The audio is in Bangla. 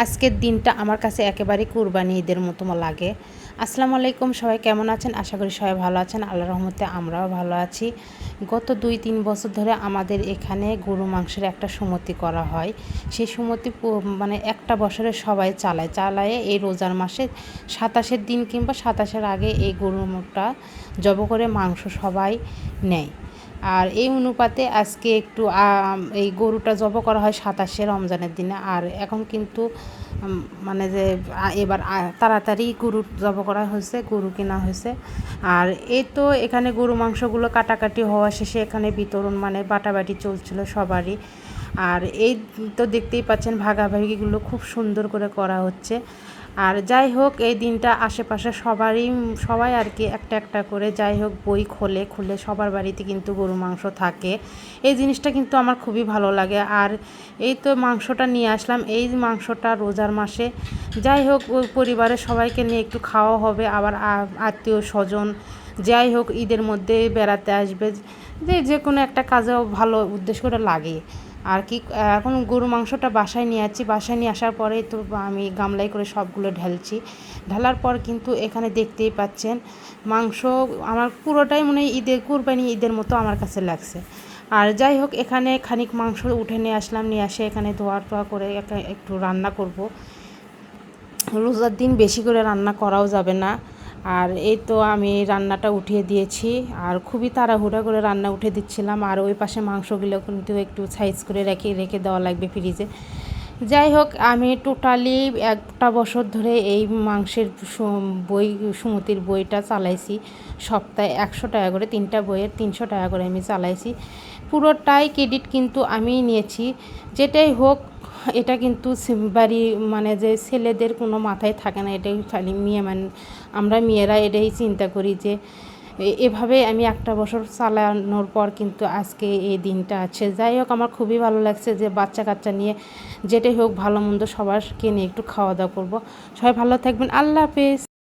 আজকের দিনটা আমার কাছে একেবারে কুরবানি ঈদের মতো লাগে। আসসালামু আলাইকুম, সবাই কেমন আছেন? আশা করি সবাই ভালো আছেন। আল্লাহ রহমতে আমরাও ভালো আছি। গত দুই তিন বছর ধরে আমাদের এখানে গরু মাংসের একটা সুমতি করা হয়। সেই সুমতি মানে একটা বছরে সবাই চালায়। চালায় এই রোজার মাসে সাতাশের দিন কিংবা সাতাশের আগে এই গরুটা জব করে মাংস সবাই নেয়। আর এই অনুপাতে আজকে একটু এই গরুটা জব করা হয় সাতাশে রমজানের দিনে। আর এখন কিন্তু মানে যে এবার তাড়াতাড়ি গরু জব করা হয়েছে, গরু কেনা হয়েছে। আর এই তো এখানে গরু মাংসগুলো কাটাকাটি হওয়া শেষে এখানে বিতরণ মানে বাটাবাটি চলছিল সবারই। আর এই তো দেখতেই পাচ্ছেন ভাগাভাগিগুলো খুব সুন্দর করে করা হচ্ছে। আর যাই হোক, এই দিনটা আশেপাশে সবারই, সবাই আর কি একটা একটা করে যাই হোক বই খোলে, খুলে সবার বাড়িতে কিন্তু গরু মাংস থাকে। এই জিনিসটা কিন্তু আমার খুবই ভালো লাগে। আর এই তো মাংসটা নিয়ে আসলাম। এই মাংসটা রোজার মাসে যাই হোক ওই পরিবারের সবাইকে নিয়ে একটু খাওয়া হবে। আবার আত্মীয় স্বজন যাই হোক, ঈদের মধ্যে বেড়াতে আসবে। যে যে কোনো একটা কাজেও ভালো উদ্দেশ্য করে লাগে। আর কি, এখন গরু মাংসটা বাসায় নিয়ে যাচ্ছি বাসায় নিয়ে আসার পরে তো আমি গামলাই করে সবগুলো ঢালছি। ঢালার পর কিন্তু এখানে দেখতেই পাচ্ছেন, মাংস আমার পুরোটাই মানে ঈদের কুরবানি ঈদের মতো আমার কাছে লাগছে। আর যাই হোক, এখানে খানিক মাংস উঠে নিয়ে আসলাম, নিয়ে আসে এখানে ধোয়া টোয়া করে একটু রান্না করব। রোজার দিন বেশি করে রান্না করাও যাবে না। আর এই তো আমি রান্নাটা উঠিয়ে দিয়েছি। আর খুবই তাড়াহুড়া করে রান্না উঠে দিচ্ছিলাম। আর ওই পাশে মাংসগুলো কিন্তু একটু সাইজ করে রেখে রেখে দেওয়া লাগবে ফ্রিজে যাই হোক, আমি টোটালি একটা বছর ধরে এই মাংসের বই, সুমতির বইটা চালাইছি। সপ্তাহে একশো টাকা করে, তিনটা বইয়ের তিনশো টাকা করে আমি চালাইছি। পুরোটাই ক্রেডিট কিন্তু আমি নিয়েছি। যেটাই হোক, এটা কিন্তু বাড়ি মানে যে ছেলেদের কোনো মাথায় থাকে না, এটাই খালি মেয়ে মানে আমরা মেয়েরা এটাই চিন্তা করি যে এভাবে আমি একটা বছর চালানোর পর কিন্তু আজকে এই দিনটা আছে। যাই হোক, আমার খুবই ভালো লাগছে যে বাচ্চা কাচ্চা নিয়ে যেটাই হোক ভালো মন্দ সবারকে নিয়ে একটু খাওয়া দাওয়া করব। সবাই ভালো থাকবেন। আল্লাহ হাফেজ।